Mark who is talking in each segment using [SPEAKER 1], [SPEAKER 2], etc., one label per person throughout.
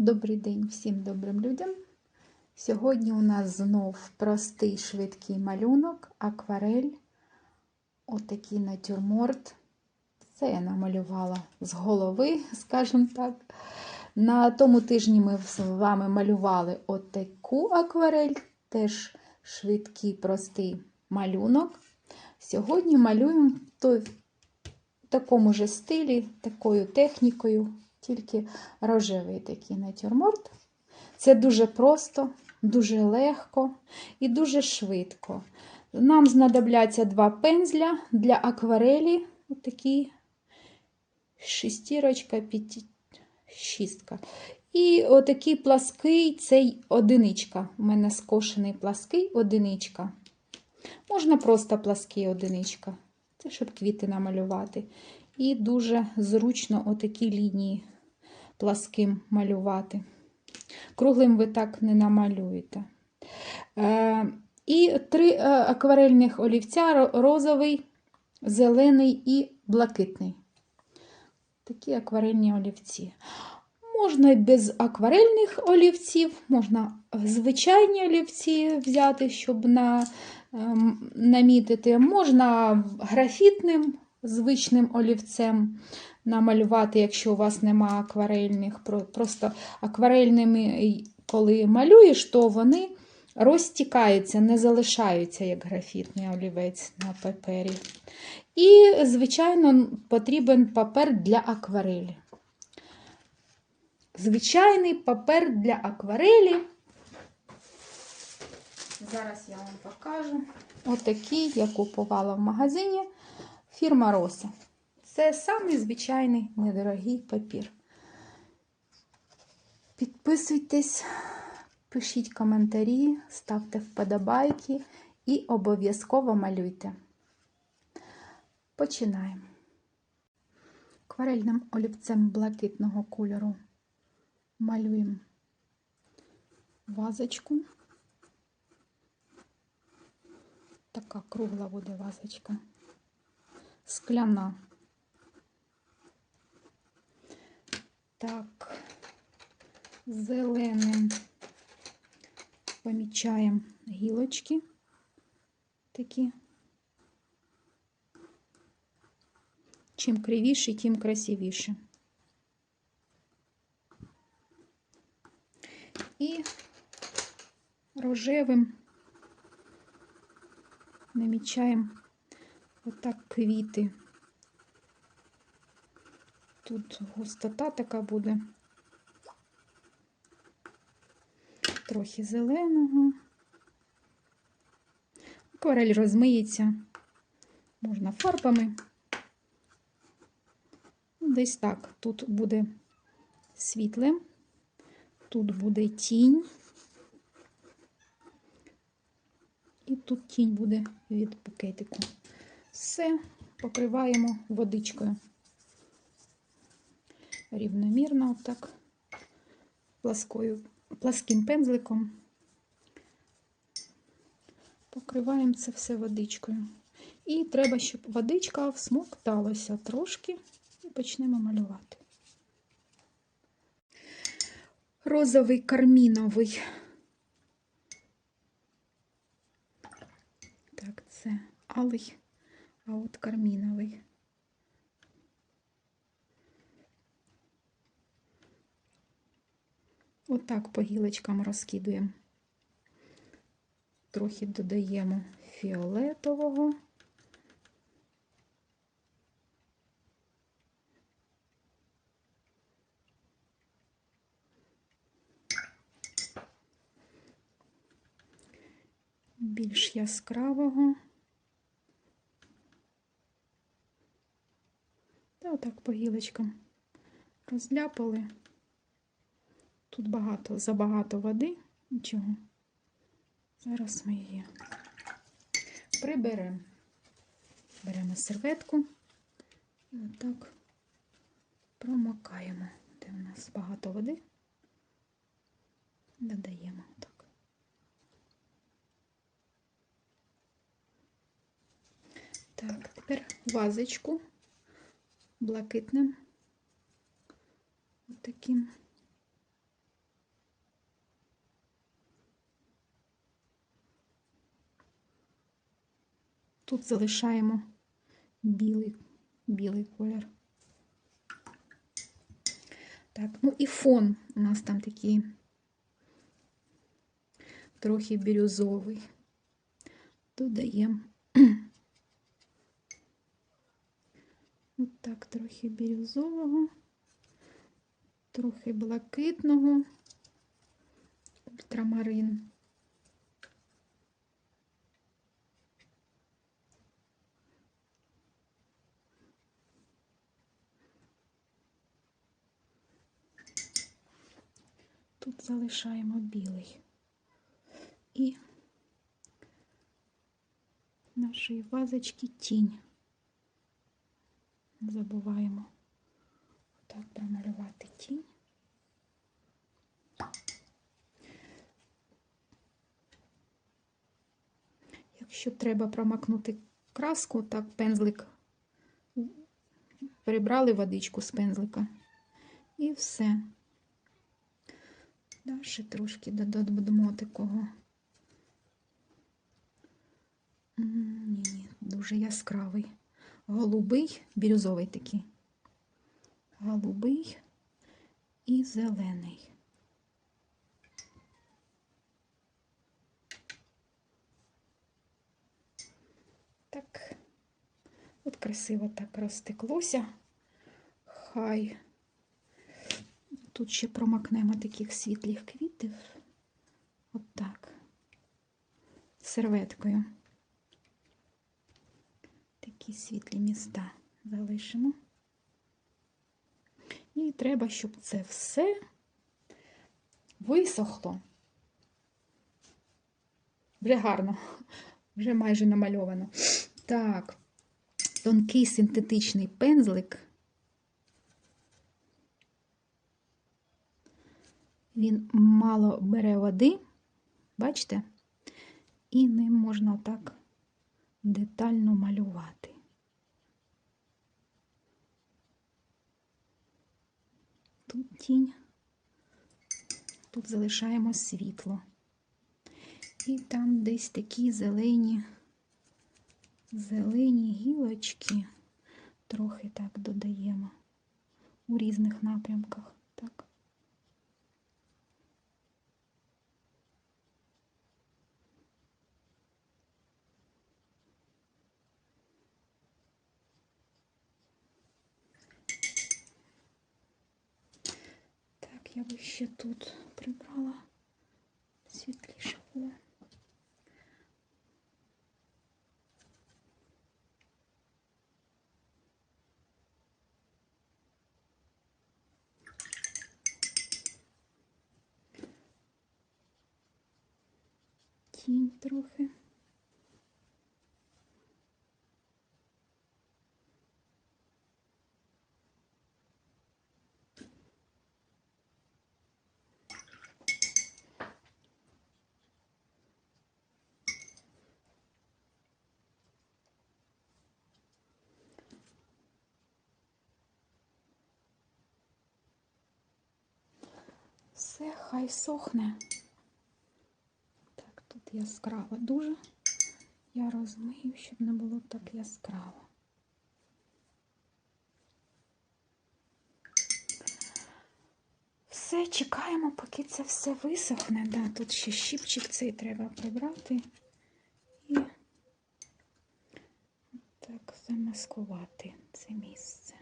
[SPEAKER 1] Добрий день всім добрим людям. Сьогодні у нас знов простий швидкий малюнок, акварель, отакий натюрморт. Це я намалювала з голови, скажімо так. На тому тижні ми з вами малювали отаку акварель, теж швидкий простий малюнок. Сьогодні малюємо в такому же стилі, такою технікою, тільки рожевий такий натюрморт. Це дуже просто, дуже легко і дуже швидко. Нам знадобляться два пензля для акварелі. Отакі шестірочка, п'яті, шістка. І отакий плаский цей одиничка. У мене скошений плаский одиничка. Можна просто плаский одиничка. Це щоб квіти намалювати. І дуже зручно отакі лінії пласким малювати. Круглим ви так не намалюєте. Е, і три е, акварельних олівця: розовий, зелений і блакитний. Такі акварельні олівці. Можна і без акварельних олівців, можна звичайні олівці взяти, щоб на, ем, намітити. Можна графітним звичним олівцем намалювати, якщо у вас нема акварельних. Просто акварельними, коли малюєш, то вони розтікаються, не залишаються, як графітний олівець на папері. І, звичайно, потрібен папер для акварелі. Звичайний папер для акварелі. Зараз я вам покажу. Отакий я купувала в магазині фірма Роса. Це самий звичайний недорогий папір. Підписуйтесь, пишіть коментарі, ставте вподобайки і обов'язково малюйте. Починаємо. Акварельним олівцем блакитного кольору малюємо вазочку. Така кругла буде вазочка. Скляна. Так, зеленим помічаємо гілочки такі. Чим кривіше, тим красивіше. І рожевим намічаємо отак квіти. Тут густота така буде. Трохи зеленого. Акварель розмиється, можна фарбами. Десь так. Тут буде світле, тут буде тінь, і тут тінь буде від пакетику. Все покриваємо водичкою рівномірно, отак, пласкою, пласким пензликом. Покриваємо це все водичкою. І треба, щоб водичка всмокталася трошки, і почнемо малювати. Розовий карміновий. Так, це алий, а от карміновий. Отак по гілочкам розкидуємо. Трохи додаємо фіолетового. Більш яскравого. Та отак по гілочкам розляпали. Тут багато, забагато води, нічого. Зараз ми її приберемо. Беремо серветку і отак промокаємо, де в нас багато води, додаємо так. Так, тепер вазочку блакитним, отаким. Тут залишаємо білий, білий колір. Так, ну і фон у нас там такий трохи бірюзовий. Додаємо так, трохи бірюзового, трохи блакитного, ультрамарин. Тут залишаємо білий. І нашої вазочки тінь. Не забуваємо так промалювати тінь. Якщо треба промакнути краску, так пензлик прибрали водичку з пензлика і все. Далі трошки додамо такого. Ні, ні, дуже яскравий. Голубий, бірюзовий такий. Голубий і зелений. Так, от красиво так розтеклося. Хай. Тут ще промакнемо таких світлих квітів. От так. Серветкою. Такі світлі міста залишимо. І треба, щоб це все висохло. Вже гарно, вже майже намальовано. Так, тонкий синтетичний пензлик. Він мало бере води, бачите, і ним можна так детально малювати. Тут тінь, тут залишаємо світло. І там десь такі зелені, зелені гілочки, трохи так додаємо у різних напрямках. я би ще тут прибрала світліше було. Тінь трохи. Все, хай сохне. Так, тут яскраво дуже. Я розмию, щоб не було так яскраво. Все, чекаємо, поки це все висохне. Да, тут ще щіпчик цей треба прибрати і так замаскувати це місце.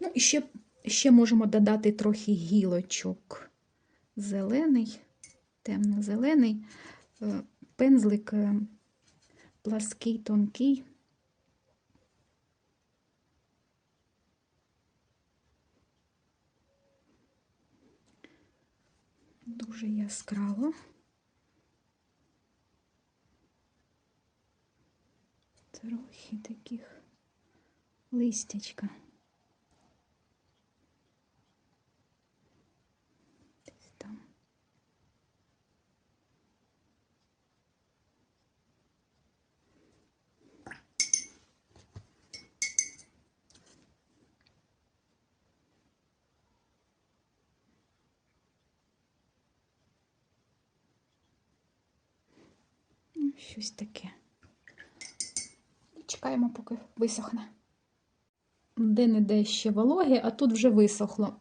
[SPEAKER 1] Ну, і ще Ще можемо додати трохи гілочок. Зелений, темно-зелений, пензлик плаский, тонкий. Дуже яскраво. Трохи таких листячка. Щось таке. Чекаємо, поки висохне. Де-не-де ще вологе, а тут вже висохло.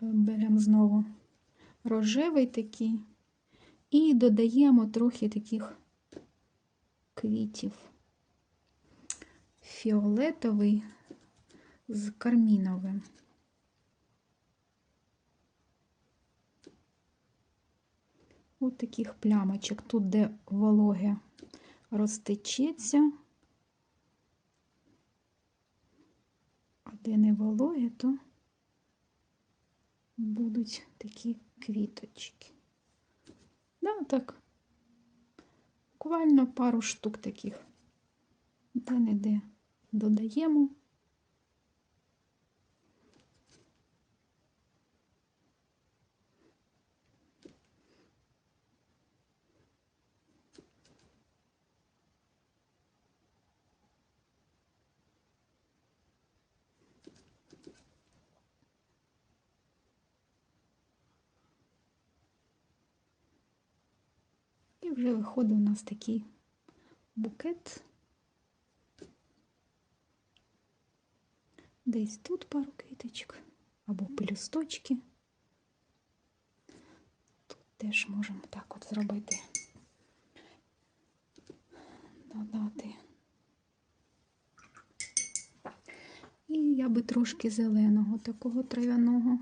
[SPEAKER 1] Беремо знову рожевий такий і додаємо трохи таких квітів. Фіолетовий з карміновим. От таких плямочок. Тут, де вологе розтечеться, а де не вологе, то будуть такі квіточки. Да, так. Буквально пару штук таких. Де-не-де додаємо. Вже виходить у нас такий букет. Десь тут пару квіточок або пелюсточки. Тут теж можемо так от зробити. Додати. І я би трошки зеленого, такого трав'яного,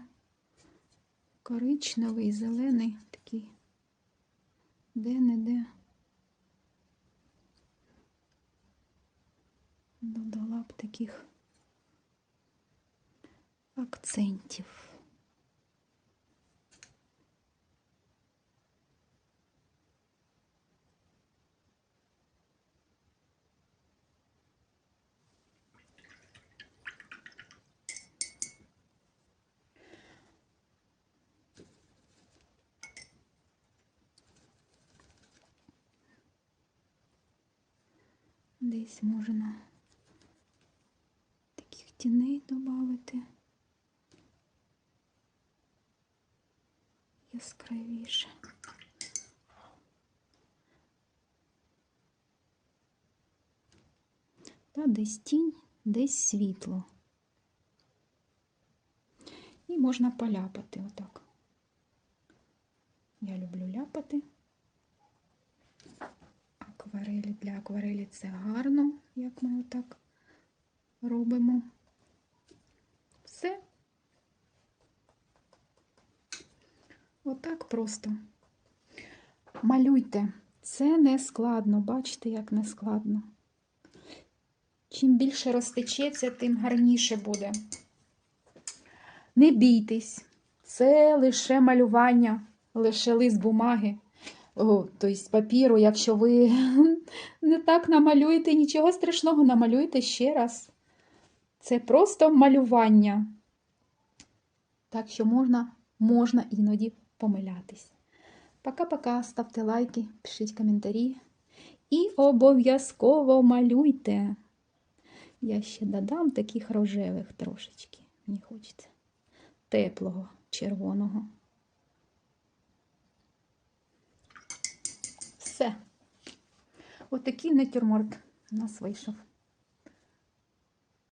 [SPEAKER 1] коричневий, зелений такий де-не-де додала б таких акцентів. Десь можна таких тіней додати яскравіше. Та десь тінь, десь світло. І можна поляпати отак. Я люблю ляпати. Акварелі для акварелі це гарно, як ми отак робимо. Все. Отак просто. Малюйте. Це не складно. Бачите, як не складно. Чим більше розтечеться, тим гарніше буде. Не бійтесь, це лише малювання, лише лист бумаги, тобто папіру. Якщо ви не так намалюєте, нічого страшного, намалюйте ще раз. Це просто малювання. Так що можна, можна іноді помилятись. Пока-пока, ставте лайки, пишіть коментарі і обов'язково малюйте. Я ще додам таких рожевих трошечки. Мені хочеться теплого, червоного. Все. Отакий натюрморт у нас вийшов.